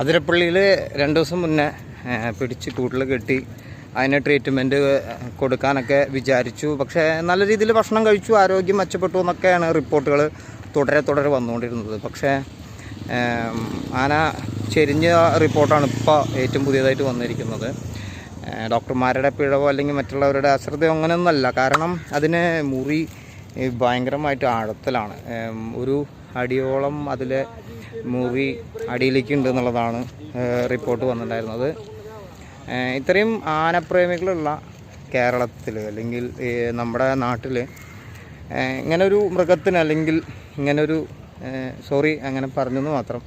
അതിരപ്പള്ളിയിൽ രണ്ട് ദിവസം മുന്നേ പിടിച്ച് കൂട്ടിൽ കെട്ടി അതിന് ട്രീറ്റ്മെന്റ് കൊടുക്കാനൊക്കെ വിചാരിച്ചു. പക്ഷേ നല്ല രീതിയിൽ ഭക്ഷണം കഴിച്ചു ആരോഗ്യം മെച്ചപ്പെട്ടു എന്നൊക്കെയാണ് റിപ്പോർട്ടുകൾ തുടരെ തുടരെ വന്നുകൊണ്ടിരുന്നത്. പക്ഷേ ആന ചെരിഞ്ഞ റിപ്പോർട്ടാണ് ഇപ്പോൾ ഏറ്റവും പുതിയതായിട്ട് വന്നിരിക്കുന്നത്. ഡോക്ടർമാരുടെ പിഴവോ അല്ലെങ്കിൽ മറ്റുള്ളവരുടെ അശ്രദ്ധയോ അങ്ങനെയൊന്നുമല്ല. കാരണം അതിന് മുറി ഭയങ്കരമായിട്ട് ആഴത്തിലാണ്. ഒരു അടിയോളം അതിലെ മുറി അടിയിലേക്ക് ഉണ്ട് എന്നുള്ളതാണ് റിപ്പോർട്ട് വന്നിട്ടുണ്ടായിരുന്നത്. ഇത്രയും ആനപ്രേമികളുള്ള കേരളത്തിൽ അല്ലെങ്കിൽ നമ്മുടെ നാട്ടിൽ ഇങ്ങനൊരു മൃഗത്തിന് അല്ലെങ്കിൽ ഇങ്ങനൊരു സോറി അങ്ങനെ പറഞ്ഞെന്ന് മാത്രം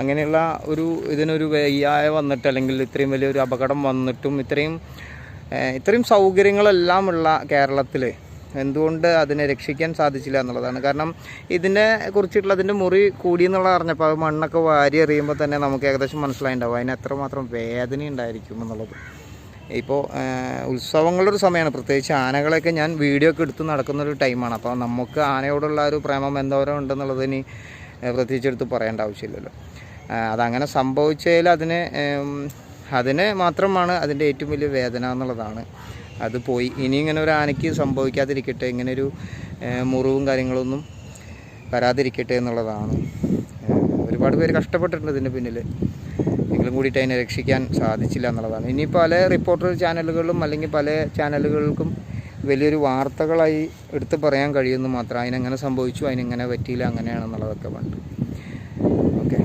അങ്ങനെയുള്ള ഒരു ഇതിനൊരു വയ്യായ വന്നിട്ട് അല്ലെങ്കിൽ ഇത്രയും വലിയൊരു അപകടം വന്നിട്ടും ഇത്രയും ഇത്രയും സൗകര്യങ്ങളെല്ലാം ഉള്ള കേരളത്തിൽ എന്തുകൊണ്ട് അതിനെ രക്ഷിക്കാൻ സാധിച്ചില്ല എന്നുള്ളതാണ്. കാരണം ഇതിനെ കുറിച്ചിട്ടുള്ള അതിന്റെ മുറി കൂടി എന്നുള്ളത് അറിഞ്ഞപ്പോൾ അത് മണ്ണൊക്കെ വാരി എറിയുമ്പോൾ തന്നെ നമുക്ക് ഏകദേശം മനസ്സിലായിട്ടുണ്ടാവും അതിന് എത്രമാത്രം വേദന ഉണ്ടായിരിക്കും എന്നുള്ളത്. ഇപ്പോൾ ഉത്സവങ്ങളുടെ ഒരു സമയമാണ്. പ്രത്യേകിച്ച് ആനകളെയൊക്കെ ഞാൻ വീഡിയോ ഒക്കെ എടുത്ത് നടക്കുന്ന ഒരു ടൈമാണ്. അപ്പോൾ നമുക്ക് ആനയോടുള്ള ഒരു പ്രേമം എന്തോരം ഉണ്ടെന്നുള്ളത് ഇനി പ്രത്യേകിച്ചെടുത്ത് പറയേണ്ട ആവശ്യമില്ലല്ലോ. അതങ്ങനെ സംഭവിച്ചതിൽ അതിനെ അതിന് മാത്രമാണ് അതിന്റെ ഏറ്റവും വലിയ വേദന എന്നുള്ളതാണ്. അത് പോയി. ഇനി ഇങ്ങനെ ഒരു ആനയ്ക്ക് സംഭവിക്കാതിരിക്കട്ടെ ഇങ്ങനൊരു മുറിവും കാര്യങ്ങളൊന്നും വരാതിരിക്കട്ടെ എന്നുള്ളതാണ്. ഒരുപാട് പേര് കഷ്ടപ്പെട്ടിട്ടുണ്ട് ഇതിന്റെ പിന്നിൽ എങ്കിലും കൂടിയിട്ട് അതിനെ രക്ഷിക്കാൻ സാധിച്ചില്ല എന്നുള്ളതാണ്. ഇനി പല റിപ്പോർട്ടർ ചാനലുകളിലും അല്ലെങ്കിൽ പല ചാനലുകൾക്കും വലിയൊരു വാർത്തകളായി എടുത്ത് പറയാൻ കഴിയുമെന്ന് മാത്രം. അതിനെങ്ങനെ സംഭവിച്ചു അതിനെങ്ങനെ പറ്റിയില്ല അങ്ങനെയാണെന്നുള്ളതൊക്കെ പണ്ട് ഓക്കെ.